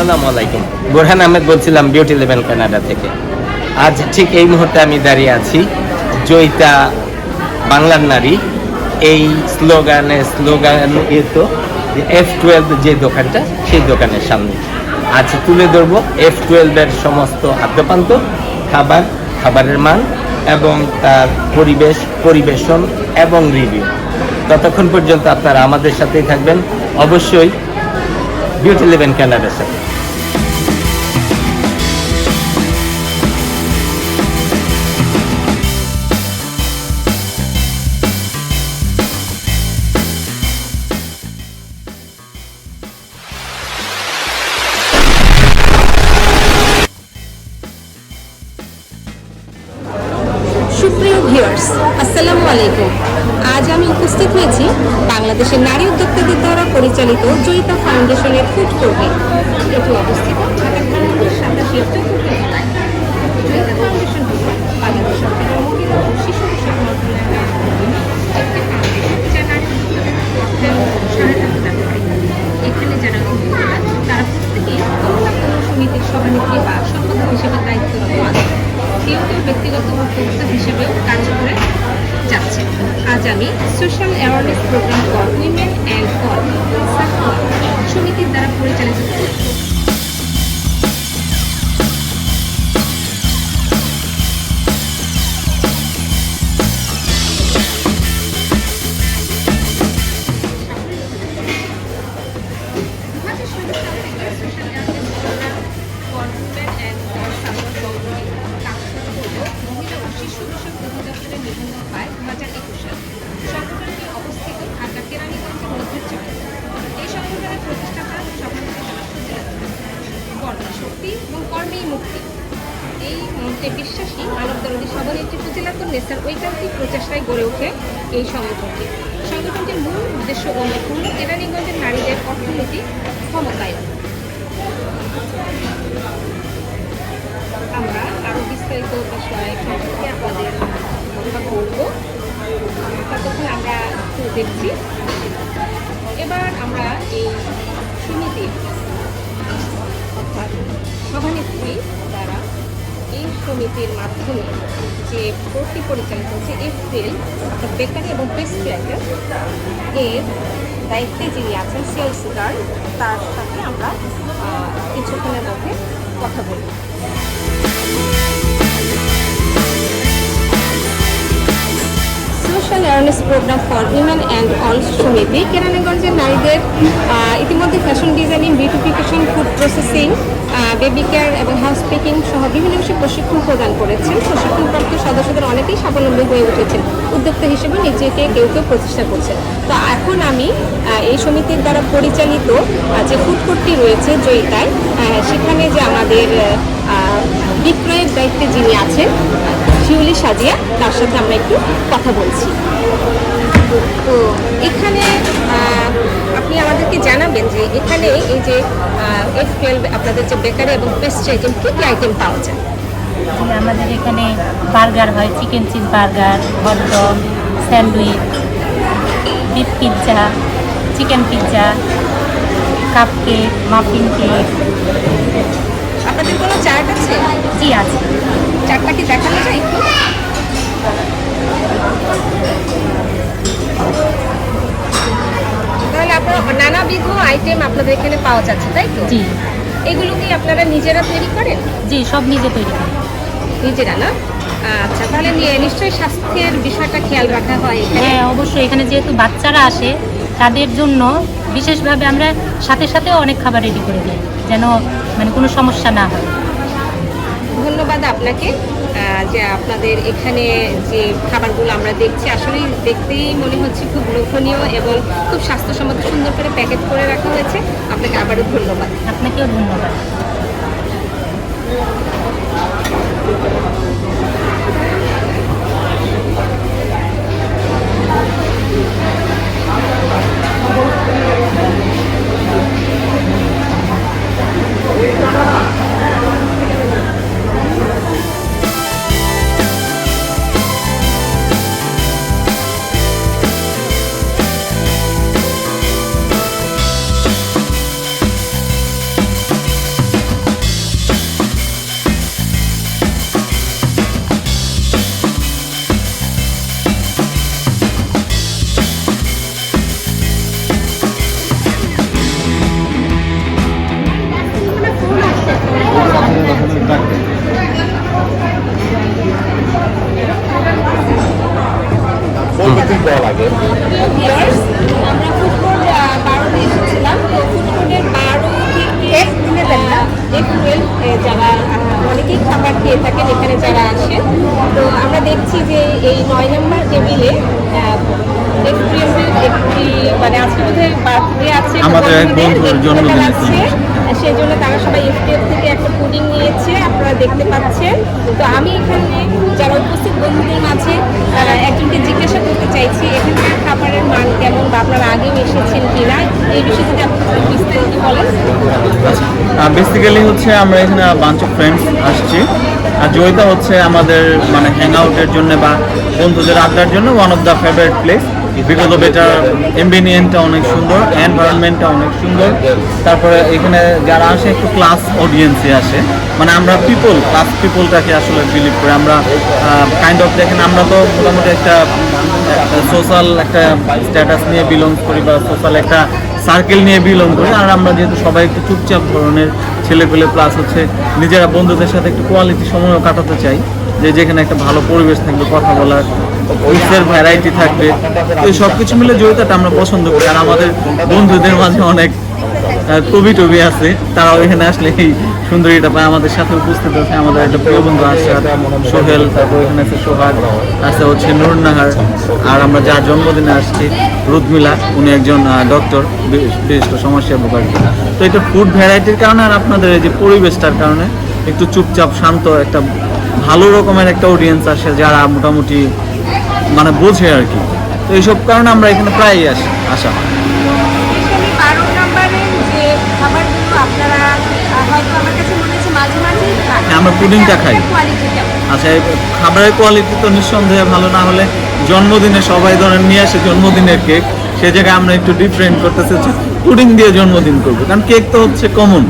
আসসালামু আলাইকুম। বোরহান আহমেদ বলছিলাম বিউটি লেভেল কানাডা থেকে। আজ ঠিক এই মুহূর্তে আমি দাঁড়িয়ে আছি, জয়িতা বাংলার নারী। এই স্লোগানে, স্লোগান তো এফ টুয়েলভ যে দোকানটা, সেই দোকানের সামনে। আজ তুলে ধরবো এফ টুয়েলভের সমস্ত আদ্যপান্ত খাবার, খাবারের মান এবং তার পরিবেশ, পরিবেশন এবং রিভিউ ততক্ষণ পর্যন্ত আপনারা আমাদের সাথেই থাকবেন। অবশ্যই বিউটি লেভেন ক্যানাডার সাথে। ক্ষমতায়ন আমরা আরও বিস্তারিত বিষয় সম্পর্কে আপনাদের কথা বলব। ততক্ষণ আমরা একটু এবার আমরা এই সমিতির অর্থাৎ সভানেত্রী দ্বারা এই সমিতির মাধ্যমে যে ভর্তি পরিচালিত হচ্ছে এপ্রিল অর্থাৎ বেকারি এবং পেস্ট্রি এর দায়িত্বে যিনি আছেন সেলস গার্ড তার সাথে আমরা কিছুক্ষণের মধ্যে কথা বলব। Awareness programme for women and all সমিতি কেরানীগঞ্জের নারীদের ইতিমধ্যে fashion designing beautification food processing baby care এবং হাউস পিকিং সহ বিভিন্ন বিষয়ে প্রশিক্ষণ প্রদান করেছেন। প্রশিক্ষণপ্রাপ্ত সদস্যদের অনেকেই স্বাবলম্বী হয়ে উঠেছেন। উদ্যোক্তা হিসেবে নিজেকে কেউ কেউ প্রতিষ্ঠা করছেন। তো এখন আমি এই সমিতির দ্বারা পরিচালিত যে ফুড কোর্টটি রয়েছে জয়িতায় সেখানে যে আমাদের বিক্রয়ের দায়িত্বে যিনি আছেন শিউলি সাজিয়া তার সাথে আমরা একটু কথা বলছি। তো এখানে আপনি আমাদেরকে জানাবেন যে এখানে এই যে এফ টুয়েলভ আপনাদের যে বেকারি এবং পেস্ট্রি আইটেম কী কী আইটেম পাওয়া যায়? আমাদের এখানে বার্গার হয় chicken cheese burger hotdog sandwich beef pizza chicken pizza cupcake muffin cake. আপনাদের কোনো চার্ট আছে? জি আছে। চারটা কি দেখানো যায়? একটু তাহলে আপনার নানাবিধ আইটেম আপনাদের এখানে পাওয়া যাচ্ছে তাই তো? জি। এগুলো কি আপনারা নিজেরা তৈরি করেন? জি সব নিজে তৈরি করি। নিজেরা না? আচ্ছা তাহলে নিয়ে নিশ্চয়ই স্বাস্থ্যের বিষয়টা খেয়াল রাখা হয় হ্যাঁ অবশ্যই। এখানে যেহেতু বাচ্চারা আসে তাদের জন্য বিশেষভাবে আমরা সাথে সাথেও অনেক খাবার রেডি করে দিই যেন মানে কোনো সমস্যা না হয়। ধন্যবাদ আপনাকে যে আপনাদের এখানে যে খাবারগুলো আমরা দেখছি, আসলেই দেখতেই মনে হচ্ছে খুব লোভনীয় এবং খুব স্বাস্থ্যসম্মত সুন্দর করে প্যাকেট করে রাখা হয়েছে। আপনাকে আবারও ধন্যবাদ। আপনাকেও ধন্যবাদ। মানে আজকে বোধহয় বার্থডে আছে আমাদের এক বন্ধুর জন্মদিন আছে সেই জন্য তারা সবাই এফটিএফ থেকে একটা পুডিং নিয়েছে আপনারা দেখতে পাচ্ছেন। তো আমি এখানে যারা উপস্থিত বন্ধুদের মাঝে একজনকে জিজ্ঞাসা করতে চাইছি এখানকার খাবারের মান কেমন বা আপনারা আগেও এসেছেন কিনা? এই বিষয়ে যদি আপনি বিস্তারিত বলেন। বেসিক্যালি হচ্ছে আমরা এখানে বাঞ্চ অফ ফ্রেন্ডস আসছি। আর জয়িতা হচ্ছে আমাদের মানে হ্যাং আউটের জন্য বা বন্ধুদের আড্ডার জন্য one of the favourite place of এটার এম্বিনিয়েন্টটা অনেক সুন্দর এনভায়রনমেন্টটা অনেক সুন্দর। তারপরে এখানে যারা আসে, একটু ক্লাস অডিয়েন্সে আসে। মানে আমরা পিপল ক্লাস পিপলটাকে আসলে বিলিভ করি। আমরা কাইন্ড অফ দেখেন, আমরা তো মোটামুটি একটা সোশ্যাল একটা স্ট্যাটাস নিয়ে বিলং করি বা সোশ্যাল একটা সার্কেল নিয়ে বিলং করি। আর আমরা যেহেতু সবাই একটু চুপচাপ ধরনের ছেলেপেলে প্লাস হচ্ছে, নিজেরা বন্ধুদের সাথে একটু কোয়ালিটি সময়ও কাটাতে চাই। যে যেখানে একটা ভালো পরিবেশ থাকবে, কথা বলার ফুডসের ভ্যারাইটি থাকবে। তো সব কিছু মিলে জড়িতাটা আমরা পছন্দ করি। আর আমাদের বন্ধুদের মাঝে অনেক কবি টবি আছে। তারাও এখানে আসলে এই সুন্দরীটা পায়। আমাদের সাথে উপস্থিত আছে আমাদের একটা প্রিয় বন্ধু আছে সোহেল, তারপর এখানে আছে সোহাগ, আছে হচ্ছে নুরনাহার আর আমরা যার জন্মদিনে আসছি, রুদমিলা, উনি একজন ডক্টর বিশিষ্ট সমস্যা ভোগান্তি তো এটা ফুড ভ্যারাইটির কারণে আর আপনাদের এই যে পরিবেশটার কারণে একটু চুপচাপ, শান্ত, একটা ভালো রকমের একটা অডিয়েন্স আসে যারা মোটামুটি মানে বোঝে আর কি। তো এইসব কারণে আমরা এখানে প্রায়ই আসি আসা হয়। আমার হ্যাঁ, আমরা পুডিংটা খাই। আচ্ছা খাবারের কোয়ালিটি তো নিঃসন্দেহে ভালো না হলে জন্মদিনে সবাই ধরেন নিয়ে আসে জন্মদিনের কেক সে জায়গায় আমরা একটু ডিফারেন্ট করতেছি হচ্ছে পুডিং দিয়ে জন্মদিন করব কারণ কেক তো হচ্ছে কমন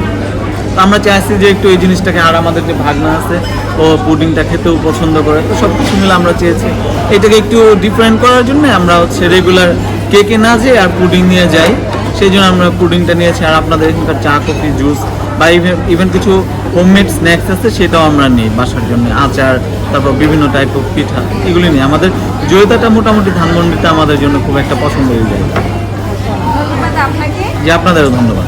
আমরা চাইছি যে একটু এই জিনিসটাকে আর আমাদের যে ভাগনা আছে ও পুডিংটা খেতেও পছন্দ করে। তো সব কিছু মিলে আমরা চেয়েছি। এটাকে একটু ডিফারেন্ট করার জন্য আমরা হচ্ছে রেগুলার কেকে না যেয়ে আর পুডিং নিয়ে যাই। সেই জন্য আমরা পুডিংটা নিয়েছি। আর আপনাদের এখানকার চা কফি জুস বা ইভেন কিছু হোমমেড স্ন্যাক্স আছে সেটাও আমরা নিই বাসার জন্য। আচার তারপর বিভিন্ন টাইপ অফ পিঠা এগুলি নিই। আমাদের জয়তাটা মোটামুটি ধানমন্ডিতে আমাদের জন্য খুব একটা পছন্দ হয়ে যায়। যে আপনাদেরও ধন্যবাদ।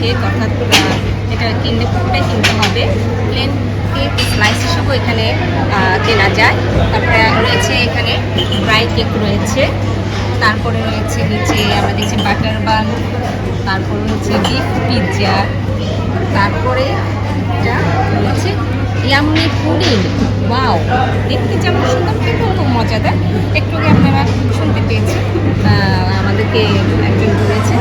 কেক অর্থাৎ এটা কিনলে পুরোটাই কিনতে হবে। প্লেন কেক স্লাইস হিসেবেও এখানে কেনা যায়। তারপরে রয়েছে এখানে ড্রাই কেক রয়েছে। তারপরে রয়েছে নিচে আমরা দেখছি বাটার বান তারপরে হচ্ছে বিফ পিৎজা তারপরে এটা রয়েছে ইয়াম্মি পুডিং। ওয়াও দেখতে যেমন সুন্দর খেতেও খুব মজাদার। একটু আপনারা শুনতে পেয়েছেন আমাদেরকে একজন আহ,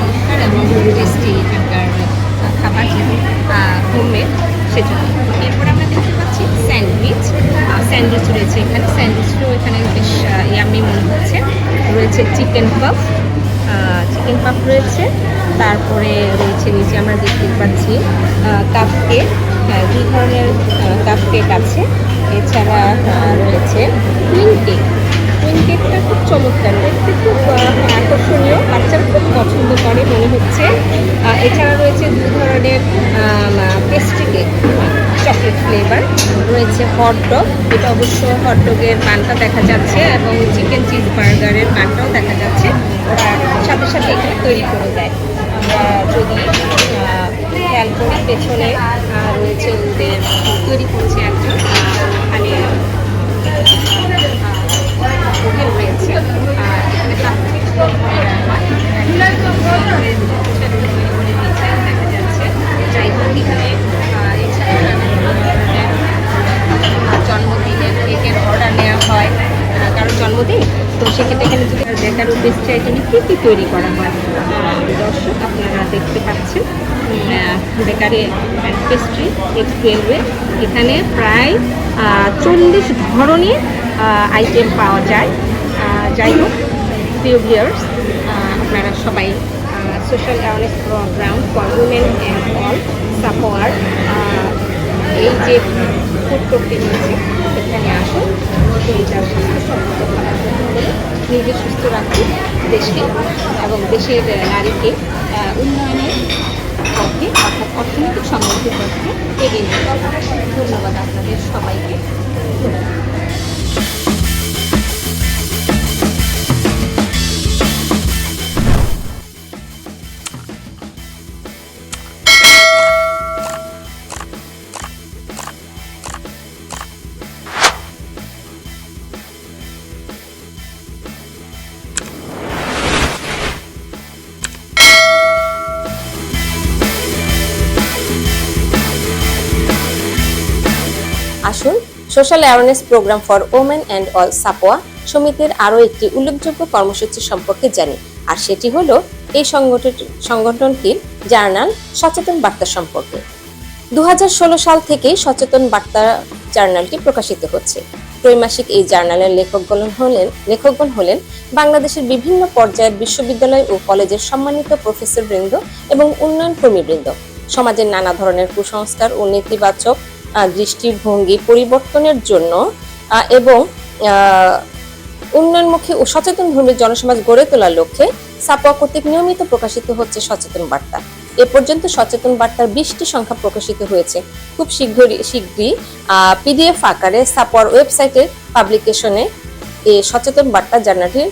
চমৎকার এবং টেস্টি এখানকার খাবার হোমমেড সেজন্য। এরপরে আমরা দেখতে পাচ্ছি স্যান্ডউইচ। স্যান্ডউইচ রয়েছে এখানে। স্যান্ডউইচও এখানে বেশ ইয়ামি মনে হচ্ছে। রয়েছে চিকেন পাফ। চিকেন পাফ রয়েছে। তারপরে রয়েছে নিচে আমরা দেখতে পাচ্ছি কাপ কেক দুই ধরনের কাপ কেক আছে। এছাড়া রয়েছে কুইন কেক কেকটা খুব চমৎকার। দেখতে খুব আকর্ষণীয়। বাচ্চারা খুব পছন্দ করে মনে হচ্ছে। এছাড়া রয়েছে দু ধরনের পেস্ট্রি কেক চকলেট ফ্লেভার রয়েছে হট ডগ এটা অবশ্য হট ডগের পানটা দেখা যাচ্ছে এবং চিকেন চিজ বার্গারের পানটাও দেখা যাচ্ছে। ওরা সাথে সাথে এখানে তৈরি করে দেয়। যদি খেয়াল করি পেছনে রয়েছে ওদের তৈরি করছে একজন আহ, ওখানে রয়েছে জন্মদিনের কেকের অর্ডার নেওয়া হয় কারোর জন্মদিন, তো সেক্ষেত্রে এখানে যদি বেকার পেস্ট্রি আইটেমে কী কী তৈরি করা হয়? দর্শক, আপনারা দেখতে পাচ্ছেন বেকারি পেস্ট্রি টুয়েলভে এখানে প্রায় চল্লিশ ধরনের আইটেম পাওয়া যায়। যাই হোক প্রিয় ভিউয়ার্স আপনারা সবাই social awareness programme for women and all সাপোয়ার এই যে ফুড কোর্টটি এখানে নিজে সুস্থ রাখুন দেশকে এবং দেশের নারীকে উন্নয়নের পক্ষে অর্থাৎ অর্থনৈতিক সমৃদ্ধির পক্ষে এগিয়ে নিতে ধন্যবাদ আপনাদের সবাইকে। Social awareness programme for women and all Sapowa, সমিতির আরও একটি উল্লেখযোগ্য কর্মসূচি সম্পর্কে জানি। আর সেটি হলো এই সংগঠন সংগঠনটির জার্নাল সচেতন বার্তা সম্পর্কে। দু হাজার ষোলো সাল থেকেই সচেতন বার্তা জার্নালটি প্রকাশিত হচ্ছে। ত্রৈমাসিক এই জার্নালের লেখকগণ হলেন লেখকগণ হলেন বাংলাদেশের বিভিন্ন পর্যায়ের বিশ্ববিদ্যালয় ও কলেজের সম্মানিত প্রফেসর বৃন্দ এবং উন্নয়ন কর্মীবৃন্দ সমাজের নানা ধরনের কুসংস্কার ও নেতিবাচক দৃষ্টিভঙ্গি পরিবর্তনের জন্য এবং উন্নয়নমুখী ও সচেতন ধর্মী জনসমাজ গড়ে তোলার লক্ষ্যে সাপোয়া কর্তৃক নিয়মিত প্রকাশিত হচ্ছে সচেতন বার্তা। এ পর্যন্ত সচেতন বার্তার বিশটি সংখ্যা প্রকাশিত হয়েছে। খুব শীঘ্রই শীঘ্রই পিডিএফ আকারে সাপোয়ার ওয়েবসাইটের পাবলিকেশনে এই সচেতন বার্তা জার্নালটির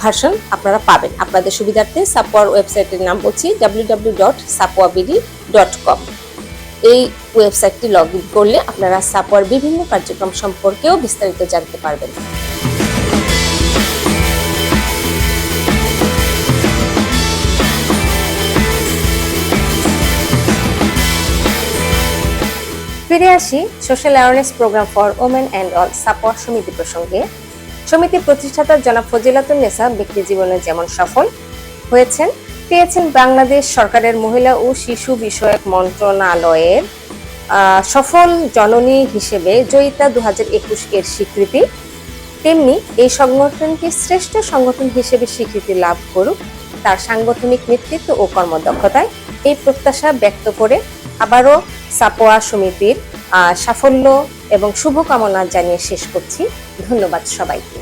ভার্সন আপনারা পাবেন। আপনাদের সুবিধার্থে সাপোয়ার ওয়েবসাইটের নাম বলছি W dot Sapowa BD dot com এই ওয়েবসাইটটি লগ ইন করলে আপনারা সাপোয়ার বিভিন্ন কার্যক্রম সম্পর্কেও বিস্তারিত জানতে পারবেন। ফিরে আসি social awareness programme for women and all সাপোয়ার সমিতি প্রসঙ্গে। সমিতির প্রতিষ্ঠাতা জনাব ফজিলাতুন নেসা ব্যক্তি জীবনে যেমন সফল হয়েছেন, পেয়েছেন বাংলাদেশ সরকারের মহিলা ও শিশু বিষয়ক মন্ত্রণালয়ের সফল জননী হিসেবে জয়িতা দু হাজার একুশ এর স্বীকৃতি। তেমনি এই সংগঠনটি শ্রেষ্ঠ সংগঠন হিসেবে স্বীকৃতি লাভ করুক তার সাংগঠনিক নেতৃত্ব ও কর্মদক্ষতায় এই প্রত্যাশা ব্যক্ত করে আবারও সাপোয়া সমিতির সাফল্য এবং শুভকামনা জানিয়ে শেষ করছি। ধন্যবাদ সবাইকে।